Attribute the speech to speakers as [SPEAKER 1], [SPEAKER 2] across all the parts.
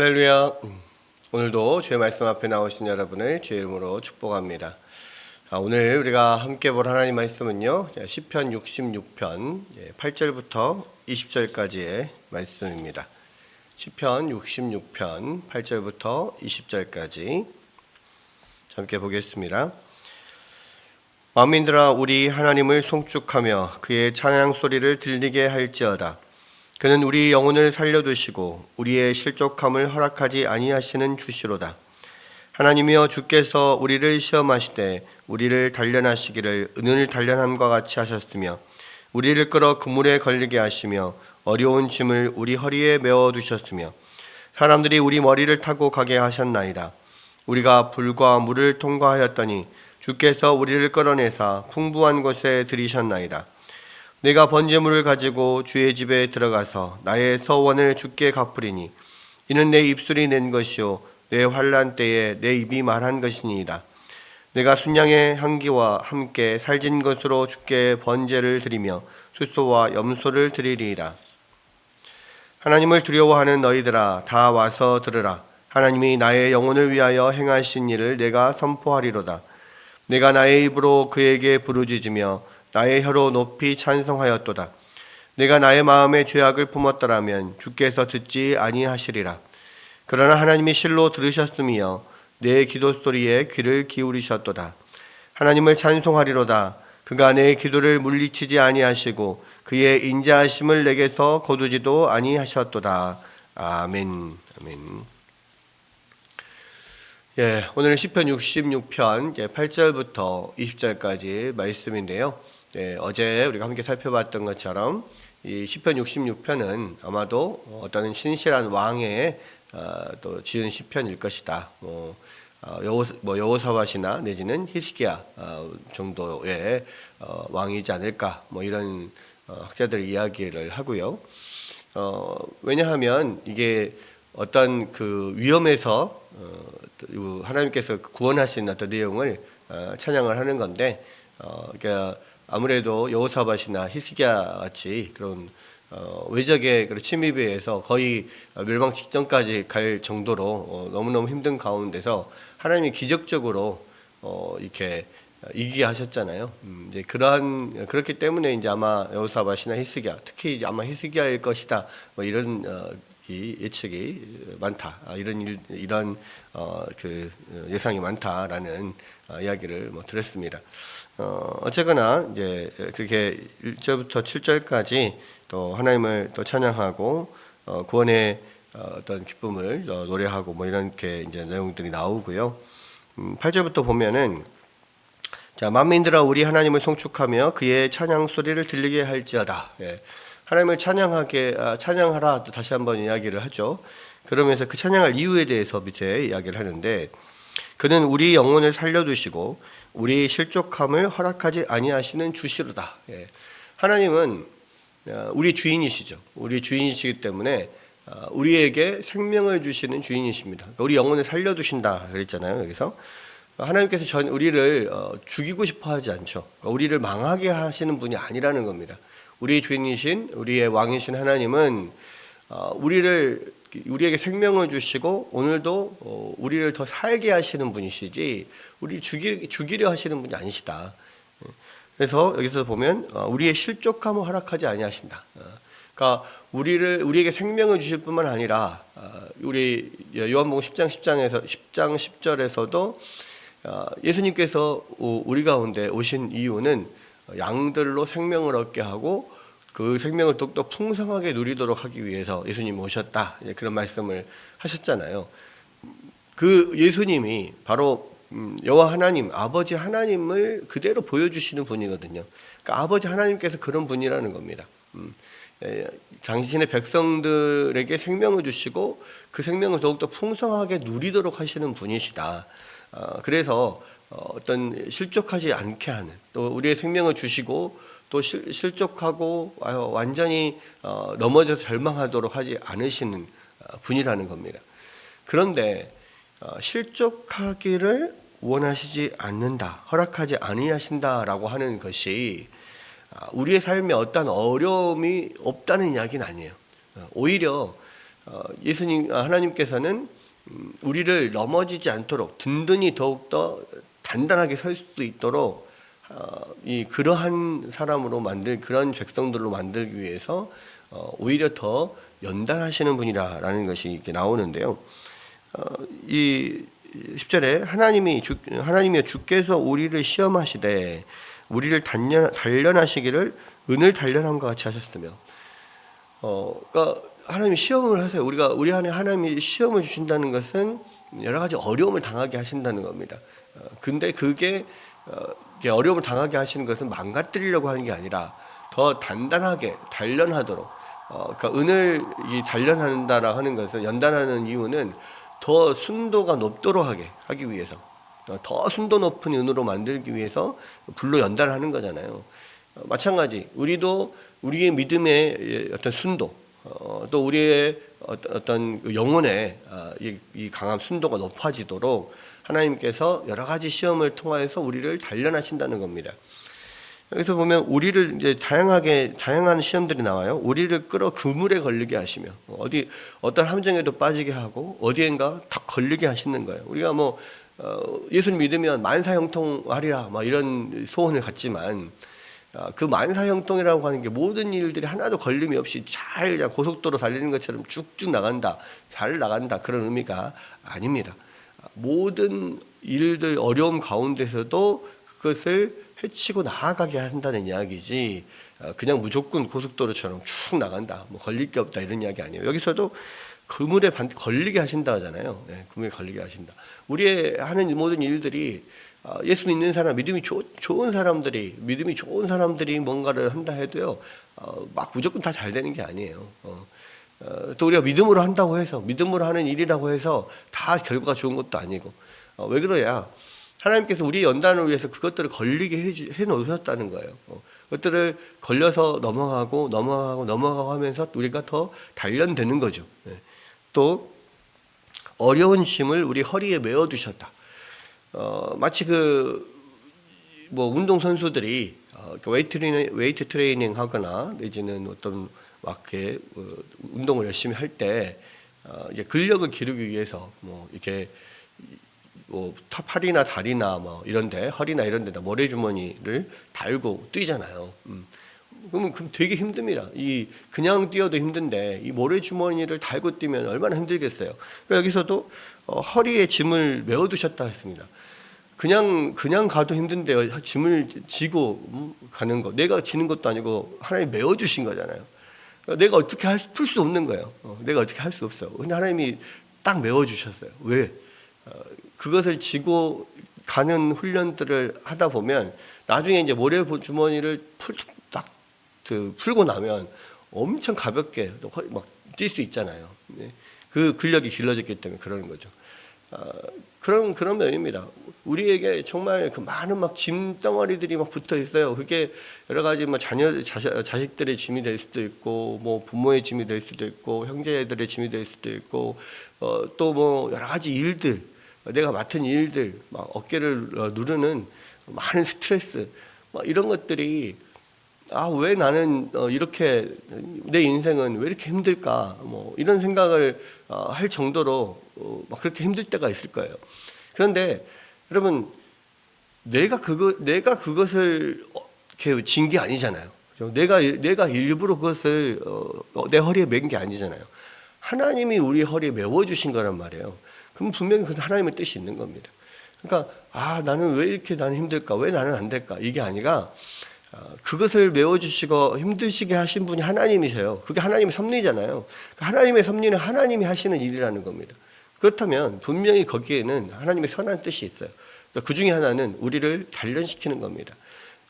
[SPEAKER 1] 할렐루야. 오늘도 주의 말씀 앞에 나오신 여러분을 주의 이름으로 축복합니다. 아, 오늘 우리가 함께 볼 하나님 말씀은요. 시편 66편 8절부터 20절까지의 말씀입니다. 시편 66편 8절부터 20절까지 함께 보겠습니다. 만민들아 우리 하나님을 송축하며 그의 찬양 소리를 들리게 할지어다. 그는 우리 영혼을 살려두시고 우리의 실족함을 허락하지 아니하시는 주시로다. 하나님이여 주께서 우리를 시험하시되 우리를 단련하시기를 은을 단련함과 같이 하셨으며 우리를 끌어 그물에 걸리게 하시며 어려운 짐을 우리 허리에 메어 두셨으며 사람들이 우리 머리를 타고 가게 하셨나이다. 우리가 불과 물을 통과하였더니 주께서 우리를 끌어내사 풍부한 곳에 들이셨나이다. 내가 번제물을 가지고 주의 집에 들어가서 나의 서원을 주께 갚으리니 이는 내 입술이 낸 것이요 내 환란 때에 내 입이 말한 것이니이다. 내가 순양의 향기와 함께 살진 것으로 주께 번제를 드리며 수소와 염소를 드리리이다. 하나님을 두려워하는 너희들아 다 와서 들으라. 하나님이 나의 영혼을 위하여 행하신 일을 내가 선포하리로다. 내가 나의 입으로 그에게 부르짖으며 나의 혀로 높이 찬송하였도다. 내가 나의 마음에 죄악을 품었더라면 주께서 듣지 아니하시리라. 그러나 하나님이 실로 들으셨으며 내 기도 소리에 귀를 기울이셨도다. 하나님을 찬송하리로다. 그가 내 기도를 물리치지 아니하시고 그의 인자하심을 내게서 거두지도 아니하셨도다. 아멘. 아멘. 예, 오늘은 시편 66편 8절부터 20절까지 말씀인데요. 예, 어제 우리가 함께 살펴봤던 것처럼 이 시편 66편은 아마도 어떤 신실한 왕의 어, 또 지은 시편일 것이다. 뭐 어, 뭐 여호사밧이나 내지는 히스기야 어, 정도의 어, 왕이지 않을까 뭐 이런 어, 학자들의 이야기를 하고요. 어, 왜냐하면 이게 어떤 그 위험에서 어, 하나님께서 구원하신 어떤 내용을 어, 찬양을 하는 건데 어, 그러니까 아무래도 여호사밧이나 히스기야 같이 그런 어, 외적의 그런 침입에 의해서 거의 멸망 직전까지 갈 정도로 어, 너무너무 힘든 가운데서 하나님이 기적적으로 어, 이렇게 이기게 하셨잖아요. 음, 이제 그러한 그렇기 때문에 이제 아마 여호사밧이나 히스기야, 특히 아마 히스기야일 것이다. 뭐 이런 어, 이 예측이 많다. 아, 이런 일, 이런 어, 그 예상이 많다라는 어, 이야기를 뭐 들었습니다. 어, 어쨌거나 이제 그렇게 1절부터 7절까지 또 하나님을 또 찬양하고 어, 구원의 어, 어떤 기쁨을 어, 노래하고 뭐 이렇게 이제 내용들이 나오고요. 음, 8절부터 보면은 자 만민들아 우리 하나님을 송축하며 그의 찬양 소리를 들리게 할지어다. 예. 하나님을 찬양하게 아, 찬양하라 또 다시 한번 이야기를 하죠. 그러면서 그 찬양할 이유에 대해서 밑에 이야기를 하는데 그는 우리 영혼을 살려두시고 우리 실족함을 허락하지 아니하시는 주시로다. 예. 하나님은 어, 우리 주인이시죠. 우리 주인이시기 때문에 어, 우리에게 생명을 주시는 주인이십니다. 우리 영혼을 살려두신다 그랬잖아요. 여기서 하나님께서 전 우리를 어, 죽이고 싶어 하지 않죠. 우리를 망하게 하시는 분이 아니라는 겁니다. 우리 주인이신 우리의 왕이신 하나님은 우리를 우리에게 생명을 주시고 오늘도 우리를 더 살게 하시는 분이시지 우리 죽이, 죽이려 하시는 분이 아니시다. 그래서 여기서 보면 우리의 실족함을 허락하지 아니하신다. 그러니까 우리를 우리에게 생명을 주실 뿐만 아니라 우리 요한복음 10장 10장에서 10장 10절에서도 예수님께서 우리 가운데 오신 이유는 양들로 생명을 얻게 하고 그 생명을 더욱더 풍성하게 누리도록 하기 위해서 예수님이 오셨다. 그런 말씀을 하셨잖아요. 그 예수님이 바로 음, 여호와 하나님, 아버지 하나님을 그대로 보여주시는 분이거든요. 그러니까 아버지 하나님께서 그런 분이라는 겁니다. 음, 당신의 백성들에게 생명을 주시고 그 생명을 더욱더 풍성하게 누리도록 하시는 분이시다. 어, 그래서 어, 어떤 실족하지 않게 하는 또 우리의 생명을 주시고 또 실, 실족하고 완전히 어, 넘어져서 절망하도록 하지 않으시는 분이라는 겁니다. 그런데 실족하기를 원하시지 않는다, 허락하지 아니하신다라고 하는 것이 우리의 삶에 어떤 어려움이 없다는 이야기는 아니에요. 오히려 어, 예수님 아, 하나님께서는 음, 우리를 넘어지지 않도록 든든히 더욱 더 단단하게 설 수 있도록 어, 이 그러한 사람으로 만들 그런 백성들로 만들기 위해서 어, 오히려 더 연단하시는 분이라라는 것이 이렇게 나오는데요. 어, 이 10절에 하나님이 주, 하나님이 주께서 우리를 시험하시되 우리를 단련, 단련하시기를 은을 단련함과 같이 하셨으며 어, 그러니까 하나님이 시험을 하세요. 우리가 우리 안에 하나님이 시험을 주신다는 것은 여러 가지 어려움을 당하게 하신다는 겁니다. 어, 근데 그게 어, 어려움을 당하게 하시는 것은 망가뜨리려고 하는 게 아니라 더 단단하게 단련하도록 어, 그러니까 은을 이 단련한다라 하는 것은 연단하는 이유는 더 순도가 높도록 하게 하기 위해서 어, 더 순도 높은 은으로 만들기 위해서 불로 연단하는 거잖아요. 어, 마찬가지 우리도 우리의 믿음의 어떤 순도 어, 또 우리의 어떤- 영혼의 아, 이, 이 강한 순도가 높아지도록 하나님께서 여러 가지 시험을 통하여서 우리를 단련하신다는 겁니다. 여기서 보면 우리를 이제 다양하게 다양한 시험들이 나와요. 우리를 끌어 그물에 걸리게 하시며 어디 어떤 함정에도 빠지게 하고 어디엔가 탁 걸리게 하시는 거예요. 우리가 뭐 어, 예수를 믿으면 만사 형통하리라 막 이런 소원을 갖지만 아, 그 만사 형통이라고 하는 게 모든 일들이 하나도 걸림이 없이 잘 고속도로 달리는 것처럼 쭉쭉 나간다, 잘 나간다 그런 의미가 아닙니다. 모든 일들 어려움 가운데서도 그것을 해치고 나아가게 한다는 이야기지. 어, 그냥 무조건 고속도로처럼 쭉 나간다. 뭐 걸릴 게 없다 이런 이야기 아니에요. 여기서도 그물에 반 걸리게 하신다 하잖아요. 네, 그물에 걸리게 하신다. 우리의 하는 모든 일들이 어, 예수 믿는 사람 믿음이 좋, 좋은 사람들이 믿음이 좋은 사람들이 뭔가를 한다 해도요 어, 막 무조건 다 잘 되는 게 아니에요. 어, 어, 또 우리가 믿음으로 한다고 해서 믿음으로 하는 일이라고 해서 다 결과가 좋은 것도 아니고 어, 왜 그러냐 하나님께서 우리 연단을 위해서 그것들을 걸리게 해주, 해 놓으셨다는 거예요. 어, 그것들을 걸려서 넘어가고 넘어가고 넘어가고 하면서 우리가 더 단련되는 거죠. 예. 또 어려운 짐을 우리 허리에 메어 두셨다. 어, 마치 그 뭐 운동 선수들이 어, 그 웨이트 웨이트 트레이닝 하거나 내지는 어떤 막 이렇게 어, 운동을 열심히 할때 어, 근력을 기르기 위해서 뭐 이렇게 뭐 타- 팔이나 다리나 뭐 이런데 허리나 이런데다 모래 주머니를 달고 뛰잖아요. 음. 그러면 그럼 되게 힘듭니다. 이 그냥 뛰어도 힘든데 이 모래 주머니를 달고 뛰면 얼마나 힘들겠어요. 그러니까 여기서도 어, 허리에 짐을 메어두셨다 했습니다. 그냥 그냥 가도 힘든데요. 짐을 지고 음, 가는 거. 내가 지는 것도 아니고 하나님 메어 주신 거잖아요. 내가 어떻게 풀수 없는 거예요. 어, 내가 어떻게 할 수 없어. 근데 하나님이 딱 메어 주셨어요. 왜? 어, 그것을 지고 가는 훈련들을 하다 보면 나중에 이제 모래 주머니를 풀 딱 그 풀고 나면 엄청 가볍게 막 뛸 수 있잖아요. 네. 그 근력이 길러졌기 때문에 그러는 거죠. 아, 그런 그런 면입니다. 우리에게 정말 그 많은 막 짐 덩어리들이 막 붙어 있어요. 그게 여러 가지 뭐 자녀 자식, 자식들의 짐이 될 수도 있고, 뭐 부모의 짐이 될 수도 있고, 형제들의 짐이 될 수도 있고, 어, 또 뭐 여러 가지 일들, 내가 맡은 일들, 막 어깨를 어, 누르는 많은 스트레스, 막 이런 것들이 아 왜 나는 어, 이렇게 내 인생은 왜 이렇게 힘들까 뭐 이런 생각을 어, 할 정도로 어, 막 그렇게 힘들 때가 있을 거예요. 그런데 여러분 내가 그거 내가 그것을 어, 이렇게 진 게 아니잖아요. 내가 내가 일부러 그것을 내 허리에 맨 게 아니잖아요. 하나님이 우리 허리에 메워 주신 거란 말이에요. 그럼 분명히 그 하나님의 뜻이 있는 겁니다. 그러니까 아 나는 왜 이렇게 나는 힘들까? 왜 나는 안 될까? 이게 아니라 어, 그것을 메워주시고 힘드시게 하신 분이 하나님이세요. 그게 하나님의 섭리잖아요. 그 하나님의 섭리는 하나님이 하시는 일이라는 겁니다. 그렇다면 분명히 거기에는 하나님의 선한 뜻이 있어요. 그 중에 하나는 우리를 단련시키는 겁니다.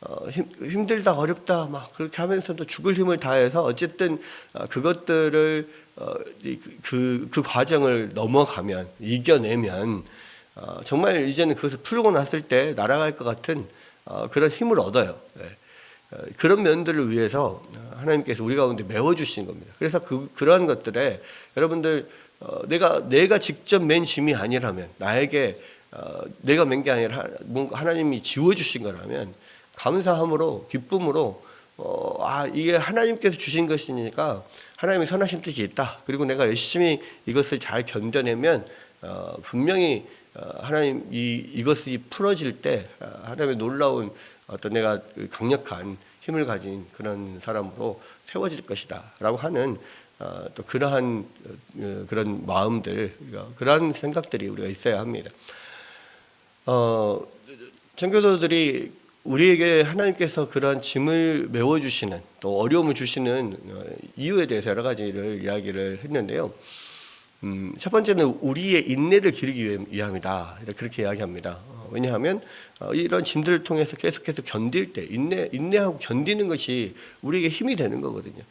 [SPEAKER 1] 어, 힘, 힘들다 어렵다 막 그렇게 하면서도 죽을 힘을 다해서 어쨌든 어, 그것들을 어, 그, 그 과정을 넘어가면 이겨내면 어, 정말 이제는 그것을 풀고 났을 때 날아갈 것 같은 어, 그런 힘을 얻어요. 네. 어, 그런 면들을 위해서 하나님께서 우리 가운데 메워 주신 겁니다. 그래서 그 그러한 것들에 여러분들 어, 내가 내가 직접 맨 짐이 아니라면 나에게 어, 내가 맨 게 아니라 하나님이 지워 주신 거라면 감사함으로 기쁨으로 어, 아 이게 하나님께서 주신 것이니까 하나님의 선하신 뜻이 있다. 그리고 내가 열심히 이것을 잘 견뎌내면 어, 분명히 어, 하나님 이 이것이 풀어질 때 어, 하나님의 놀라운 어떤 내가 그 강력한 힘을 가진 그런 사람으로 세워질 것이다라고 하는 어, 또 그러한 어, 그런 마음들 그러한 생각들이 우리가 있어야 합니다. 어, 청교도들이 우리에게 하나님께서 그러한 짐을 메워 주시는 또 어려움을 주시는 어, 이유에 대해서 여러 가지를 이야기를 했는데요. 음, 첫 번째는 우리의 인내를 기르기 위함이다. 그렇게 이야기합니다. 어, 왜냐하면 어, 이런 짐들을 통해서 계속해서 견딜 때 인내 인내하고 견디는 것이 우리에게 힘이 되는 거거든요.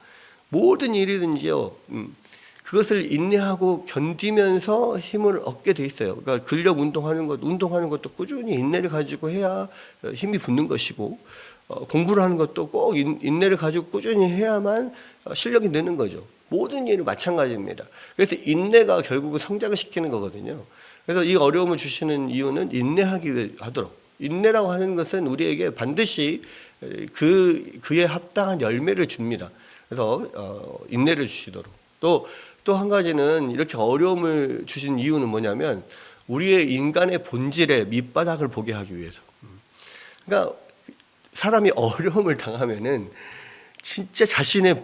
[SPEAKER 1] 모든 일이든지요. 음, 그것을 인내하고 견디면서 힘을 얻게 돼 있어요. 그러니까 근력 운동하는 것, 운동하는 것도 꾸준히 인내를 가지고 해야 어, 힘이 붙는 것이고 어, 공부를 하는 것도 꼭 인, 인내를 가지고 꾸준히 해야만 어, 실력이 느는 거죠. 모든 일이 마찬가지입니다. 그래서 인내가 결국은 성장을 시키는 거거든요. 그래서 이 어려움을 주시는 이유는 인내하기 하도록. 인내라고 하는 것은 우리에게 반드시 그 그에 합당한 열매를 줍니다. 그래서 어, 인내를 주시도록. 또 또 한 가지는 이렇게 어려움을 주신 이유는 뭐냐면 우리의 인간의 본질의 밑바닥을 보게 하기 위해서. 그러니까 사람이 어려움을 당하면은 진짜 자신의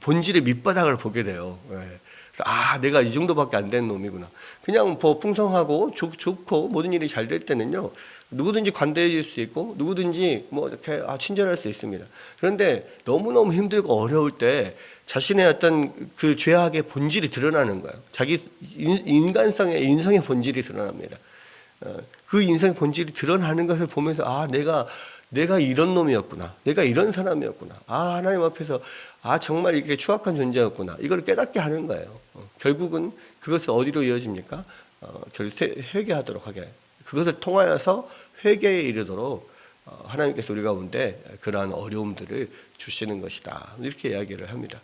[SPEAKER 1] 본질의 밑바닥을 보게 돼요. 예. 아, 내가 이 정도밖에 안 된 놈이구나. 그냥 뭐 풍성하고 좋, 좋고 모든 일이 잘 될 때는요. 누구든지 관대해질 수 있고 누구든지 뭐 이렇게 아, 친절할 수 있습니다. 그런데 너무너무 힘들고 어려울 때 자신의 어떤 그 죄악의 본질이 드러나는 거예요. 자기 인- 인간성의 인성의 본질이 드러납니다. 어, 그 인생의 본질이 드러나는 것을 보면서 아 내가 내가 이런 놈이었구나. 내가 이런 사람이었구나. 아 하나님 앞에서 아 정말 이게 추악한 존재였구나. 이걸 깨닫게 하는 거예요. 어, 결국은 그것을 어디로 이어집니까? 어, 결국 세- 회개하도록 하게. 그것을 통하여서 회개에 이르도록 어, 하나님께서 우리 가운데 그러한 어려움들을 주시는 것이다. 이렇게 이야기를 합니다.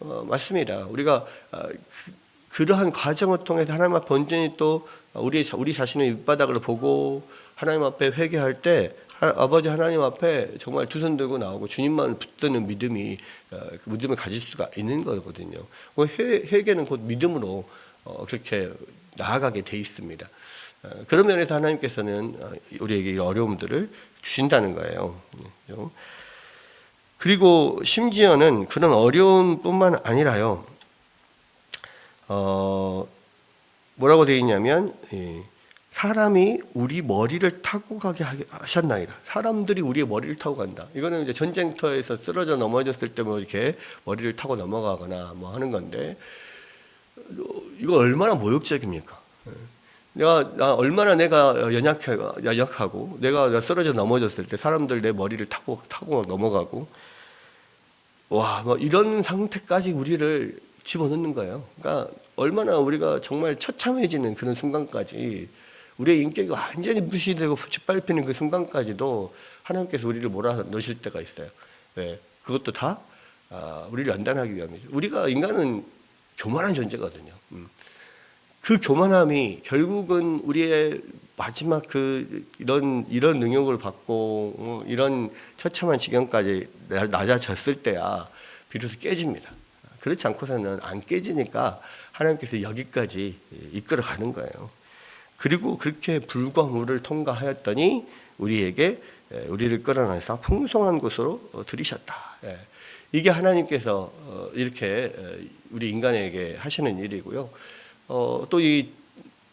[SPEAKER 1] 어, 맞습니다. 우리가 어, 그, 그러한 과정을 통해서 하나님 앞에 온전히 또 우리 우리 자신의 밑바닥을 보고 하나님 앞에 회개할 때 하- 아버지 하나님 앞에 정말 두 손 들고 나오고 주님만 붙드는 믿음이 어, 그 믿음을 가질 수가 있는 거거든요. 그 회, 회개는 곧 믿음으로 어, 그렇게 나아가게 돼 있습니다. 어, 그런 면에서 하나님께서는 어, 우리에게 이 어려움들을 주신다는 거예요. 음, 그리고 심지어는 그런 어려움뿐만 아니라요. 어, 뭐라고 되어 있냐면 예, 사람이 우리 머리를 타고 가게 하셨나이다. 사람들이 우리의 머리를 타고 간다. 이거는 이제 전쟁터에서 쓰러져 넘어졌을 때 뭐 이렇게 머리를 타고 넘어가거나 뭐 하는 건데 어, 이거 얼마나 모욕적입니까? 예. 내가 나 얼마나 내가 연약해 연약하고 내가 쓰러져 넘어졌을 때 사람들 내 머리를 타고 타고 넘어가고 와, 뭐 이런 상태까지 우리를 집어넣는 거예요. 그러니까 얼마나 우리가 정말 처참해지는 그런 순간까지 우리의 인격이 완전히 무시되고 짓밟히는 그 순간까지도 하나님께서 우리를 몰아 넣으실 때가 있어요. 왜? 그것도 다 아, 우리를 연단하기 위함이죠. 우리가 인간은 교만한 존재거든요. 음. 그 교만함이 결국은 우리의 마지막 그 이런 이런 능력을 받고 어, 이런 처참한 지경까지 나- 낮아졌을 때야 비로소 깨집니다. 그렇지 않고서는 안 깨지니까 하나님께서 여기까지 이끌어 가는 거예요. 그리고 그렇게 불과 물을 통과하였더니 우리에게 에, 우리를 끌어내서 풍성한 곳으로 어, 들이셨다. 예. 이게 하나님께서 어, 이렇게 에, 우리 인간에게 하시는 일이고요. 어, 또이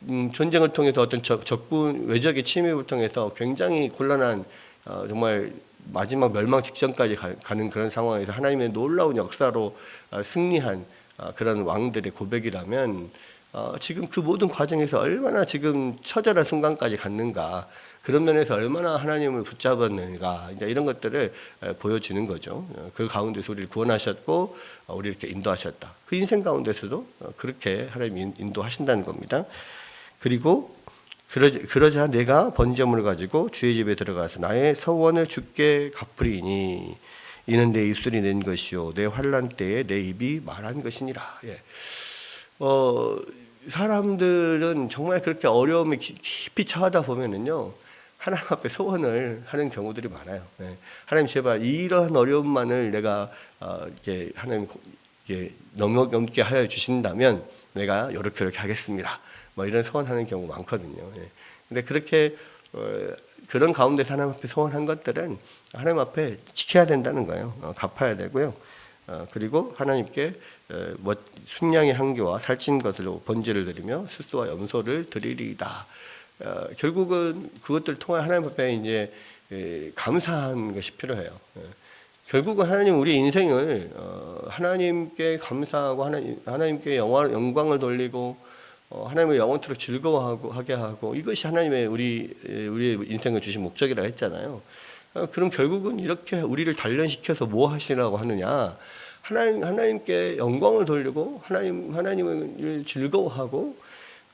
[SPEAKER 1] 음, 전쟁을 통해서 어떤 적, 적군 외적의 침입을 통해서 굉장히 곤란한 어, 정말 마지막 멸망 직전까지 가, 는 그런 상황에서 하나님의 놀라운 역사로 어, 승리한 어, 그런 왕들의 고백이라면 어, 지금 그 모든 과정에서 얼마나 지금 처절한 순간까지 갔는가 그런 면에서 얼마나 하나님을 붙잡았는가 이제 이런 것들을 에, 보여주는 거죠. 어, 그 가운데서 우리를 구원하셨고 어, 우리 이렇게 인도하셨다. 그 인생 가운데서도 어, 그렇게 하나님이 인- 인도하신다는 겁니다. 그리고 그러자, 그러자 내가 번제물을 가지고 주의 집에 들어가서 나의 서원을 주께 갚으리니 이는 내 입술이 낸 것이요 내 환란 때에 내 입이 말한 것이니라. 예. 어, 사람들은 정말 그렇게 어려움에 깊- 깊이 처하다 보면은요 하나님 앞에 소원을 하는 경우들이 많아요. 예. 하나님 제발 이러한 어려움만을 내가 어, 이렇게 하나님 이게 넘어 넘게 하여 주신다면 내가 이렇게 이렇게 하겠습니다. 뭐 이런 소원하는 경우 많거든요. 예. 근데 그렇게 어, 그런 가운데서 하나님 앞에 소원한 것들은 하나님 앞에 지켜야 된다는 거예요. 어, 갚아야 되고요. 어, 그리고 하나님께 어, 뭐 순양의 향기와 살찐 것으로 번제를 드리며 스스와 염소를 드리리이다. 어, 결국은 그것들을 통해 하나님 앞에 이제 에, 감사한 것이 필요해요. 예. 결국은 하나님 우리 인생을 어, 하나님께 감사하고 하나님, 하나님께 영광을 돌리고 어, 하나님을 영원토록 즐거워하고 하게 하고 이것이 하나님의 우리 에, 우리의 인생을 주신 목적이라 했잖아요. 어, 그럼 결국은 이렇게 우리를 단련시켜서 뭐 하시라고 하느냐? 하나님 하나님께 영광을 돌리고 하나님 하나님을 즐거워하고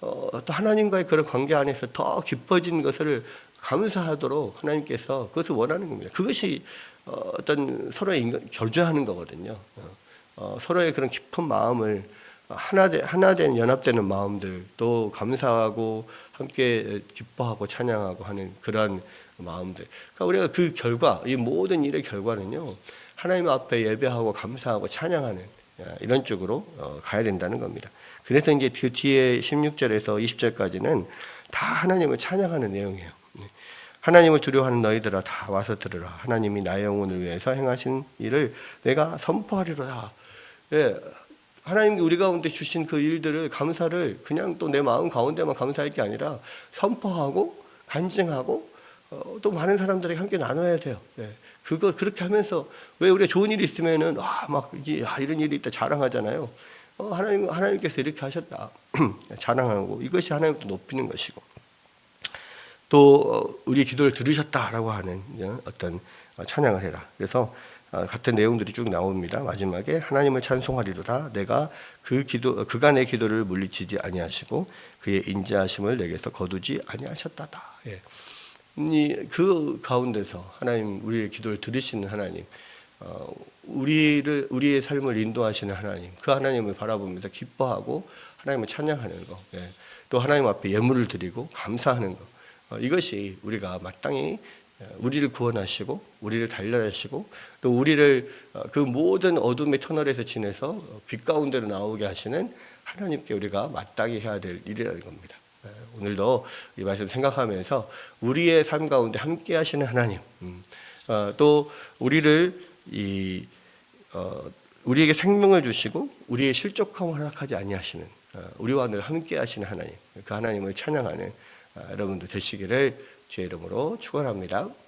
[SPEAKER 1] 어, 또 하나님과의 그런 관계 안에서 더 깊어진 것을 감사하도록 하나님께서 그것을 원하는 겁니다. 그것이 어, 어떤 서로의 교제하는 거거든요. 어, 어, 서로의 그런 깊은 마음을 하나 된 하나 된 연합되는 마음들 또 감사하고 함께 기뻐하고 찬양하고 하는 그러한 마음들. 그러니까 우리가 그 결과 이 모든 일의 결과는요 하나님 앞에 예배하고 감사하고 찬양하는 야, 이런 쪽으로 어, 가야 된다는 겁니다. 그래서 이제 그 뒤에 16절에서 20절까지는 다 하나님을 찬양하는 내용이에요. 네. 하나님을 두려워하는 너희들아 다 와서 들으라. 하나님이 나의 영혼을 위해서 행하신 일을 내가 선포하리로다. 예, 하나님이 우리 가운데 주신 그 일들을 감사를 그냥 또 내 마음 가운데만 감사할 게 아니라 선포하고 간증하고 어, 또 많은 사람들에게 함께 나눠야 돼요. 예. 그거 그렇게 하면서 왜 우리가 좋은 일이 있으면은 아막 이게 아, 이런 일이 있다 자랑하잖아요. 어, 하나님 하나님께서 이렇게 하셨다 자랑하고 이것이 하나님도 높이는 것이고 또 어, 우리 기도를 들으셨다라고 하는 어떤 찬양을 해라. 그래서 어, 같은 내용들이 쭉 나옵니다. 마지막에 하나님을 찬송하리로다. 내가 그 기도 내 기도를 물리치지 아니하시고 그의 인자하심을 내게서 거두지 아니하셨다다. 예. 이, 그 가운데서 하나님 우리의 기도를 들으시는 하나님, 어, 우리를 우리의 삶을 인도하시는 하나님, 그 하나님을 바라보면서 기뻐하고 하나님을 찬양하는 거, 예. 또 하나님 앞에 예물을 드리고 감사하는 거, 어, 이것이 우리가 마땅히 우리를 구원하시고 우리를 단련하시고 또 우리를 어, 그 모든 어둠의 터널에서 지내서 빛 가운데로 나오게 하시는 하나님께 우리가 마땅히 해야 될 일이라는 겁니다. 예, 오늘도 이 말씀 생각하면서 우리의 삶 가운데 함께 하시는 하나님, 음, 어, 또 우리를 이 어, 우리에게 생명을 주시고 우리의 실족함을 허락하지 아니하시는 어, 우리와 늘 함께 하시는 하나님, 그 하나님을 찬양하는 어, 여러분들 되시기를 주의 이름으로 축원합니다.